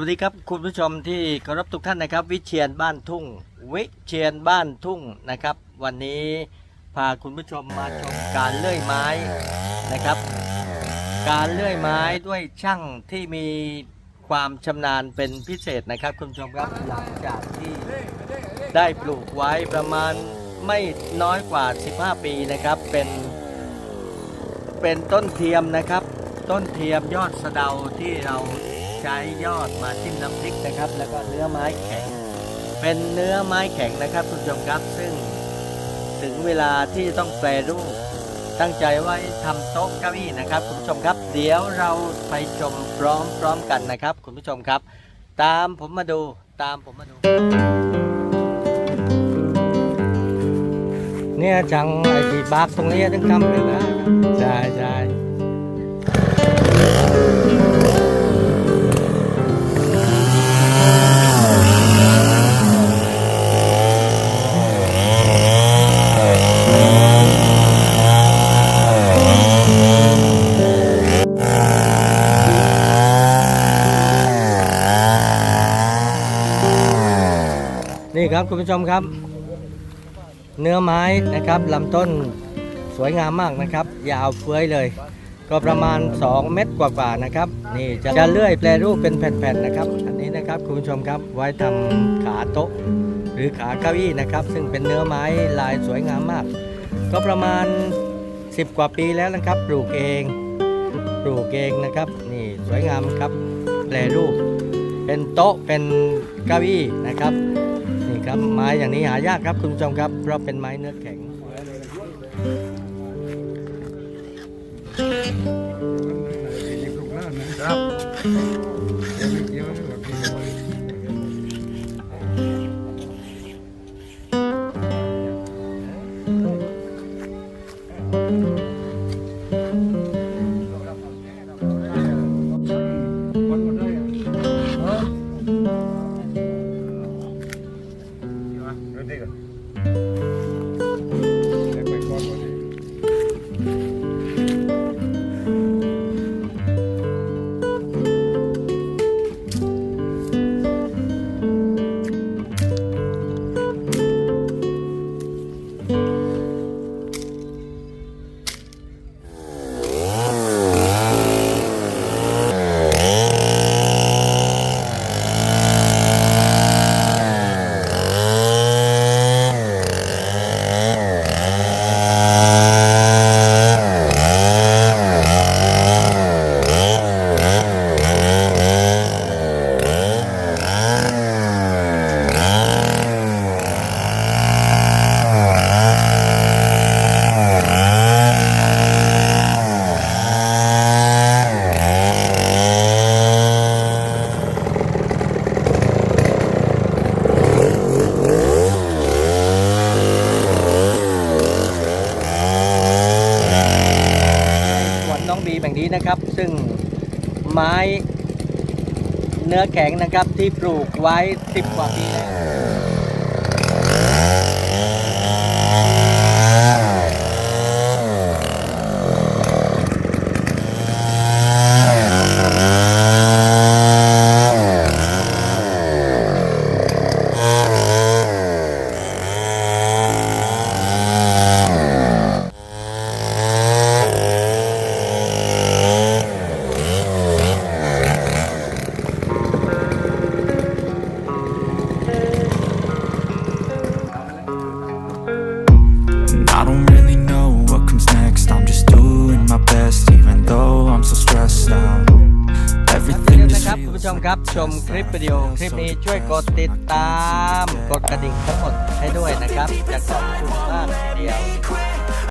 สวัสดีครับคุณผู้ชมที่เคารพทุกท่านนะครับ วิเชียนบ้านทุ่ง วิเชียนบ้านทุ่งนะครับ วันนี้พาคุณผู้ชมมาชมการเลื่อยไม้นะครับ การเลื่อยไม้ด้วยช่างที่มีความชำนาญเป็นพิเศษนะครับ คุณผู้ชมครับหลังจากที่ได้ปลูกไว้ประมาณไม่น้อยกว่า 15 ปีนะครับ เป็น เป็นต้นเทียมนะครับ ต้นเทียมยอดสะเดาที่เรา ใช้ยอดมาจิ้มน้ำพริกนะครับ แล้วก็เนื้อไม้แข็ง เป็นเนื้อไม้แข็งนะครับคุณผู้ชมครับ ซึ่งถึงเวลาที่จะต้องแปรรูปตั้งใจไว้ทำโต๊ะเก้าอี้นะครับ คุณผู้ชมครับ เดี๋ยวเราไปชมพร้อมๆกันนะครับ คุณผู้ชมครับ ตามผมมาดูตามผมมาดู เนี่ยจังไอ้ที่บากตรงนี้ถึงทำเลยนะใช่ใช่ ครับคุณผู้ชมครับ เนื้อไม้นะครับลำต้นสวยงามมากนะครับ ยาวเฟื้อยเลย ก็ประมาณ 2 เม็ดกว่าๆนะครับ นี่จะจะเลื่อยแปรรูปเป็นแผ่นๆนะครับ อันนี้นะครับคุณผู้ชมครับไว้ทำขาโต๊ะ หรือขาเก้าอี้นะครับ ซึ่งเป็นเนื้อไม้ลายสวยงามมาก ก็ประมาณ 10 กว่าปีแล้วนะครับปลูกเองปลูกเองนะครับ นี่สวยงามครับแปรรูป เป็นโต๊ะเป็นเก้าอี้นะครับ ครับไม้อย่างนี้หายากครับคุณผู้ชมครับ เพราะเป็นไม้เนื้อแข็ง ครับ น้องบีแบบนี้นะครับ ซึ่งไม้เนื้อแข็งนะครับที่ปลูกไว้ 10 กว่าปีแล้ว ชมครับ ชมคลิปวิดีโอคลิปนี้ช่วยกดติดตาม กดกระดิ่งทั้งหมดให้ด้วยนะครับ จะขอบคุณมากทีเดียว